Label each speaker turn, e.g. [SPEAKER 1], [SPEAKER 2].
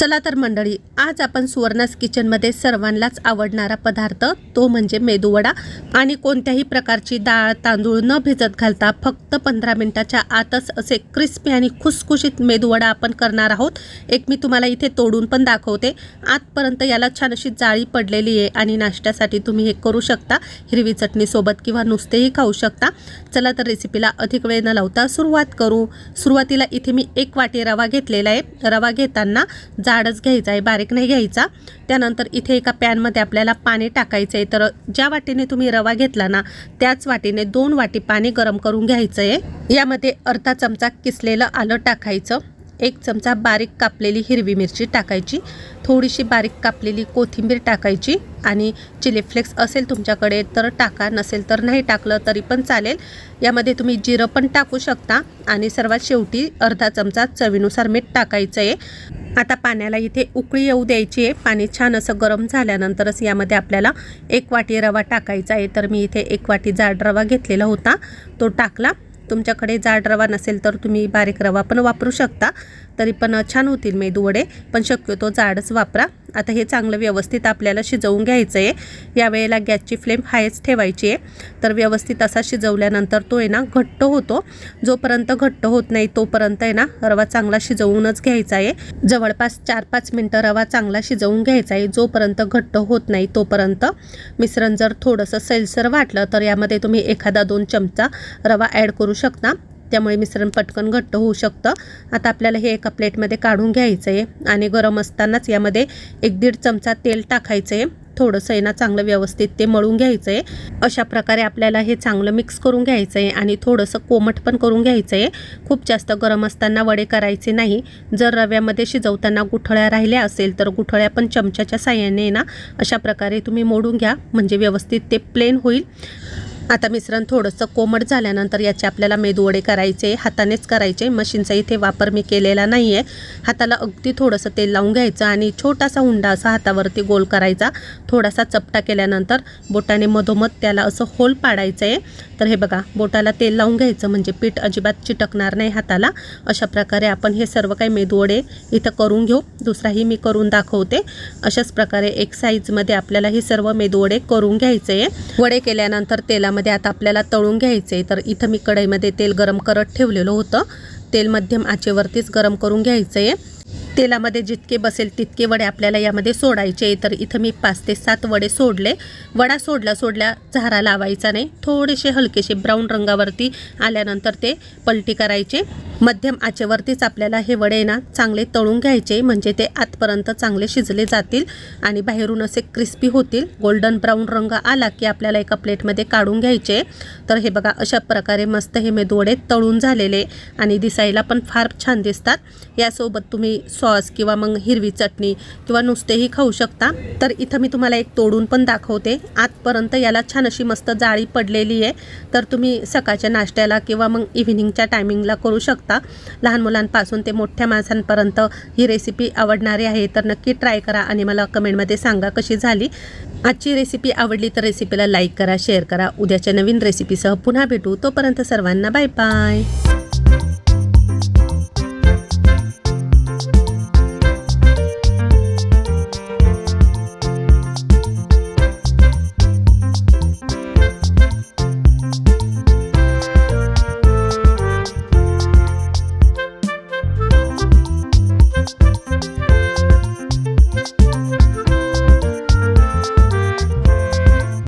[SPEAKER 1] चला तर मंडळी आज आपण सुवर्णास किचनमध्ये सर्वांनाच आवडणारा पदार्थ तो म्हणजे मेदूवडा. आणि कोणत्याही प्रकारची डाळ तांदूळ न भिजत घालता फक्त पंधरा मिनटाच्या आतच असे क्रिस्पी आणि खुसखुशीत मेदूवडा आपण करणार आहोत. एक मी तुम्हाला इथे तोडून पण दाखवते. आतपर्यंत याला छान अशी जाळी पडलेली आहे आणि नाश्त्यासाठी तुम्ही हे करू शकता. हिरवी चटणीसोबत किंवा नुसतेही खाऊ शकता. चला तर रेसिपीला अधिक वेळ न लावता सुरुवात करू. सुरुवातीला इथे मी एक वाटी रवा घेतलेला आहे. रवा घेताना जाडच घ्यायचा आहे बारीक नाही घ्यायचा. त्यानंतर इथे एका पॅनमध्ये आपल्याला पाणी टाकायचं आहे. तर ज्या वाटीने तुम्ही रवा घेतला ना त्याच वाटीने दोन वाटी पाणी गरम करून घ्यायचं आहे. यामध्ये अर्धा चमचा किसलेलं आलं टाकायचं. एक चमचा बारीक कापलेली हिरवी मिरची टाकायची. थोडीशी बारीक कापलेली कोथिंबीर टाकायची. आणि चिली फ्लेक्स असेल तुमच्याकडे तर टाका नसेल तर नाही टाकलं तरी पण चालेल. यामध्ये तुम्ही जिरं पण टाकू शकता. आणि सर्वात शेवटी अर्धा चमचा चवीनुसार मीठ टाकायचं आहे. आता पाण्याला इथे उकळी येऊ द्यायची आहे. पाणी छान असं गरम झाल्यानंतरच यामध्ये आपल्याला एक वाटी रवा टाकायचा आहे. तर मी इथे एक वाटी जाड रवा घेतलेला होता. तो टाकला. तुमच्याकडे जाड रवा नसेल तर तुम्ही बारीक रवा पण वापरू शकता. तरी पण छान होतील मेदूवडे. पण शक्यतो जाडच वापरा. आता हे चांगलं व्यवस्थित आपल्याला शिजवून घ्यायचं आहे यावेळेला गॅसची फ्लेम हायच ठेवायची आहे तर व्यवस्थित असा शिजवल्यानंतर तो आहे ना घट्ट होतो. जोपर्यंत घट्ट होत नाही तोपर्यंत आहे ना रवा चांगला शिजवूनच घ्यायचा आहे जवळपास चार पाच मिनटं रवा चांगला शिजवून घ्यायचा आहे जोपर्यंत घट्ट होत नाही तोपर्यंत. मिश्रण जर थोडंसं सैलसर वाटलं तर यामध्ये तुम्ही एखादा दोन चमचा रवा ॲड करू शकता. त्यामुळे मिश्रण पटकन घट्ट होऊ शकतं. आता आपल्याला हे एका प्लेटमध्ये काढून घ्यायचं आहे आणि गरम असतानाच यामध्ये एक दीड चमचा तेल टाकायचं आहे थोडंसं आहे ना चांगलं व्यवस्थित ते मळून घ्यायचं आहे अशा प्रकारे आपल्याला हे चांगलं मिक्स करून घ्यायचं आहे आणि थोडंसं कोमट पण करून घ्यायचं आहे खूप जास्त गरम असताना वडे करायचे नाही. जर रव्यामध्ये शिजवताना गुठळ्या राहिल्या असेल तर गुठळ्या पण चमच्याच्या साह्याने ना अशा प्रकारे तुम्ही मोडून घ्या. म्हणजे व्यवस्थित ते प्लेन होईल. आता मिश्रण थोडंसं कोमट झाल्यानंतर याचे आपल्याला मेदुवडे करायचे हातानेच करायचे. मशीनचा इथे वापर मी केलेला नाही आहे हाताला अगदी थोडंसं तेल लावून घ्यायचं आणि छोटासा हुंडा असा हातावरती गोल करायचा. थोडासा चपटा केल्यानंतर बोटाने मधोमध त्याला असं होल पाडायचं आहे तर हे बघा बोटाला तेल लावून घ्यायचं म्हणजे पीठ अजिबात चिटकणार नाही हाताला. अशा प्रकारे आपण हे सर्व काही मेदुवडे इथं करून घेऊ. दुसराही मी करून दाखवते. अशाच प्रकारे एक साईजमध्ये आपल्याला हे सर्व मेदुवडे करून घ्यायचे आहे वडे केल्यानंतर तेलामध्ये मध्ये आता आपल्याला तळून घ्यायचे तर इथं मी कढईमध्ये तेल गरम करत ठेवलेलं होतं. तेल मध्यम आचेवरतीच गरम करून घ्यायचं आहे तेलामध्ये जितके बसेल तितके वडे आपल्याला यामध्ये सोडायचे तर इथं मी पाच ते सात वडे सोडले. वडा सोडला सोडल्या झारा लावायचा नाही. थोडेसे हलकेसे ब्राऊन रंगावरती आल्यानंतर ते पलटी करायचे. मध्यम आचेवरतीच आपल्याला हे वडे ना चांगले तळून घ्यायचे म्हणजे ते आतपर्यंत चांगले शिजले जातील आणि बाहेरून असे क्रिस्पी होतील. गोल्डन ब्राऊन रंग आला की आपल्याला एका प्लेटमध्ये काढून घ्यायचे. तर हे बघा अशा प्रकारे मस्त हे मेदवडे तळून झालेले आणि दिसायला पण फार छान दिसतात. यासोबत तुम्ही सॉस किंवा मग हिरवी चटणी किंवा नुसतेही खाऊ शकता. तर इथं मी तुम्हाला एक तोडून पण दाखवते. आतपर्यंत याला छान अशी मस्त जाळी पडलेली आहे. तर तुम्ही सकाळच्या नाश्त्याला किंवा मग इव्हिनिंगच्या टायमिंगला करू शकता. शकता. लहान मुलांपासून ते मोठ्या माणसांपर्यंत ही रेसिपी आवडणारी आहे. तर नक्की ट्राय करा आणि मला कमेंटमध्ये सांगा कशी झाली. आजची रेसिपी आवडली तर रेसिपीला लाईक करा शेअर करा. उद्याच्या नवीन रेसिपीसह पुन्हा भेटू. तोपर्यंत सर्वांना बाय बाय